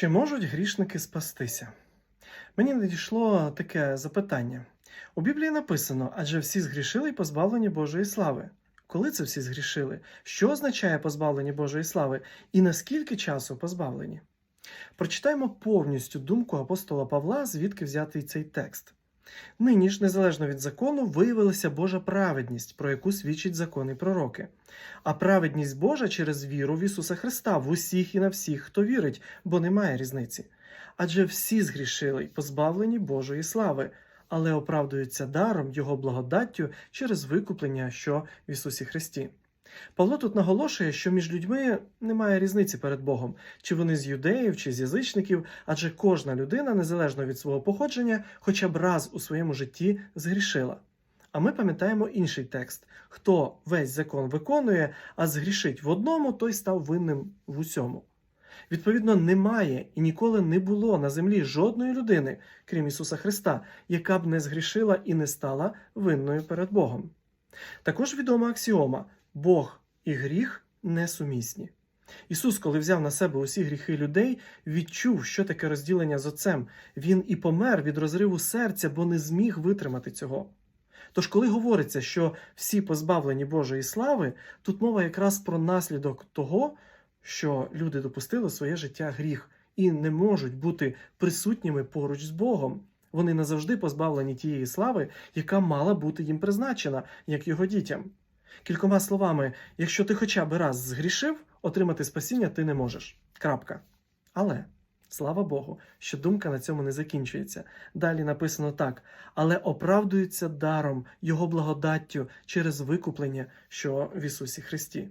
Чи можуть грішники спастися? Мені надійшло таке запитання. У Біблії написано, адже всі згрішили і позбавлені Божої слави. Коли це всі згрішили? Що означає позбавлені Божої слави і наскільки часу позбавлені? Прочитаємо повністю думку апостола Павла, звідки взятий цей текст. Нині ж, незалежно від закону, виявилася Божа праведність, про яку свідчать закони пророки. А праведність Божа через віру в Ісуса Христа в усіх і на всіх, хто вірить, бо немає різниці. Адже всі згрішили й позбавлені Божої слави, але оправдуються даром Його благодаттю через викуплення, що в Ісусі Христі. Павло тут наголошує, що між людьми немає різниці перед Богом, чи вони з юдеїв, чи з язичників, адже кожна людина, незалежно від свого походження, хоча б раз у своєму житті згрішила. А ми пам'ятаємо інший текст: хто весь закон виконує, а згрішить в одному, той став винним в усьому. Відповідно, немає і ніколи не було на землі жодної людини, крім Ісуса Христа, яка б не згрішила і не стала винною перед Богом. Також відома аксіома: Бог і гріх несумісні. Ісус, коли взяв на себе усі гріхи людей, відчув, що таке розділення з Отцем. Він і помер від розриву серця, бо не зміг витримати цього. Тож, коли говориться, що всі позбавлені Божої слави, тут мова якраз про наслідок того, що люди допустили в своє життя гріх і не можуть бути присутніми поруч з Богом. Вони назавжди позбавлені тієї слави, яка мала бути їм призначена, як його дітям. Кількома словами, якщо ти хоча б раз згрішив, отримати спасіння ти не можеш. Крапка. Але слава Богу, що думка на цьому не закінчується. Далі написано так: але оправдуються даром Його благодаттю через викуплення, що в Ісусі Христі.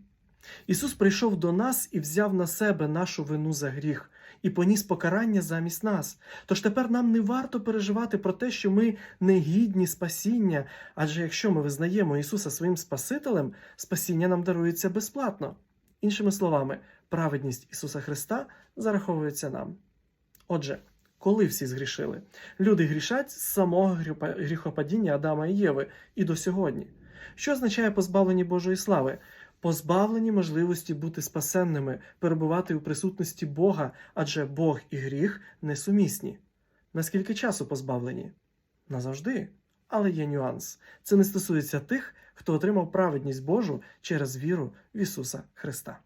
Ісус прийшов до нас і взяв на себе нашу вину за гріх і поніс покарання замість нас. Тож тепер нам не варто переживати про те, що ми не гідні спасіння, адже якщо ми визнаємо Ісуса своїм Спасителем, спасіння нам дарується безплатно. Іншими словами, праведність Ісуса Христа зараховується нам. Отже, коли всі згрішили? Люди грішать з самого гріхопадіння Адама і Єви і до сьогодні. Що означає позбавлені Божої слави? Позбавлені можливості бути спасенними, перебувати у присутності Бога, адже Бог і гріх несумісні. Наскільки часу позбавлені? Назавжди. Але є нюанс. Це не стосується тих, хто отримав праведність Божу через віру в Ісуса Христа.